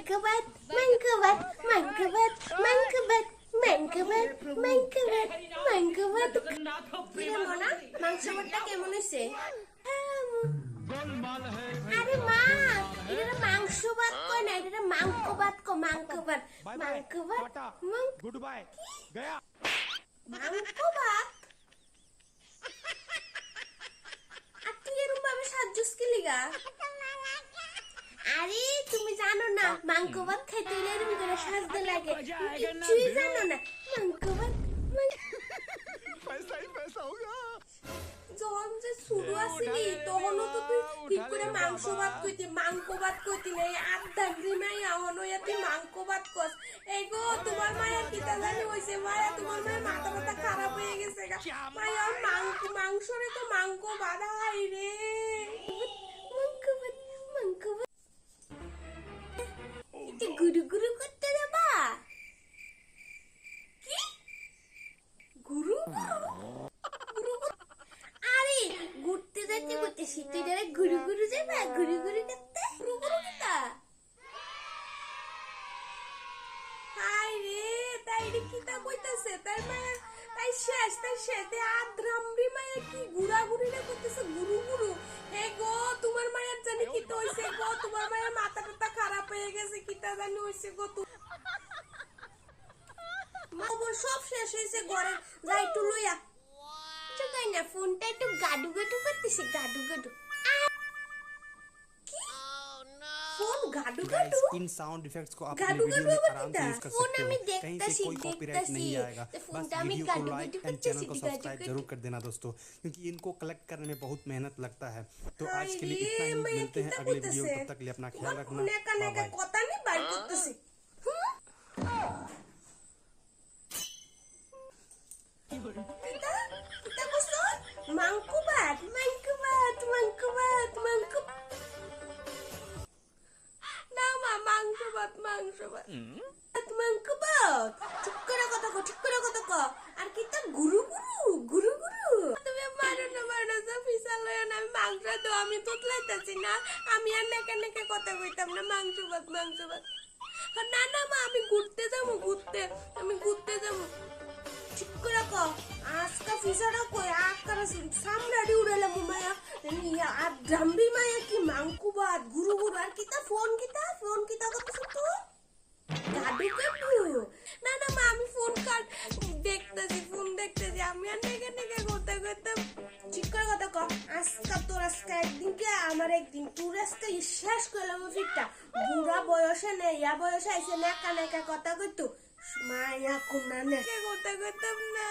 Mankabat, Mankabat, Mankabat, Mankabat, Mankabat, Mankabat, Mankabat. মনা মাংস ভর্তা কেমন হয়েছে? আরে মা এটা মাংস ভাত কয় না এটা মাংক ভাত কো মাংক ভাত মাংক ভাত গুড বাই গয়া। মাংক ভাত আর তুই এরকম ভাবে সাজুস কি লিগা? মাংস ভাত খাইতে হলে এরকম করে সাজতে লাগে। কিছুই জানো না? মাংস ভাত যখন যে শুরু আসিনি তখনও তো তুই ঠিক করে মাংস ভাত কইতি মাংস ভাত কইতি না আর দাগরি নাই এখনও ইয়াতে মাংস ভাত কস। এই গো তোমার মায়ের কিতা জানি হইছে মায়া তোমার মায়ের মাথা মাথা খারাপ হয়ে গেছে মায়া মাংস মাংসরে তো মাংস বাধা হাই রে। এতে গুরু গুরু করতে যাবা কি গুরু গুরু গুরু আরে ঘুরতে যাইতে করতে শীতের আরে ঘুরু ঘুরু যাবা ঘুরু ঘুরু করতে ঘুরু ঘুরু কিতা হাই রে তাই রে কিতা কইতাছে তাই মায়া তাই শেষ তাই শেষ তে আদ্রামরি মায়া কি ঘুরা ঘুরি না করতেছে গুরু গুরু হে গো তোমার মায়ের জানি কি তো হইছে গো তোমার মায়ের মাথা টাথা খারাপ হয়ে গেছে কিতা জানি হইছে গো তু মা সব শেষ হয়েছে ঘরে যাই একটু লইয়া। তাই না, ফোনটা একটু গাডু গাডু করতেছে গাডু গাডু गाडू गाडू इन साउंड इफेक्ट्स को आप गाडू गाडू आराम से यूज़ कर सकते हो। कहीं से कोई कॉपीराइट नहीं आएगा। बस वीडियो को लाइक एंड चैनल को सब्सक्राइब ज़रूर कर देना दोस्तों क्योंकि इनको कलेक्ट करने में बहुत मेहनत लगता है। तो आज के लिए इतना ही। मिलते हैं अगले वीडियो तब तक। के लिए अपना ख्याल रखना। बाय बाय ভাত, মাংস ভাত। ভাত, মাংস ভাত। ঠিক করে কথা কও, ঠিক করে কথা কও। আর কিতা গুরু গুরু, গুরু গুরু। তুমি মারো না, মারো না, ফিসা লইও না, আমি মাংস দাও, আমি তুতলাইতেছি না। আমি আর নেকে নেকে কথা কইতাম না, মাংস ভাত, মাংস ভাত। না না মা আমি ঘুরতে যাব ঘুরতে আমি ঘুরতে যাব ঠিক করে কও আজকা ফিসাটা কই আকার সামনাডি উড়ালে মায়া আর মায়া কি ঠিক করে কথা কও আজকা তোর, আজকা একদিন কে আমার একদিন? তোর আজকা শেষ করলাম ফিরটা। বুড়া বয়সে নেই, ইয়া বয়সে আইসে নেকা নেকা কথা কইতো। মায়া কুনা নেকে করতে করতাম না।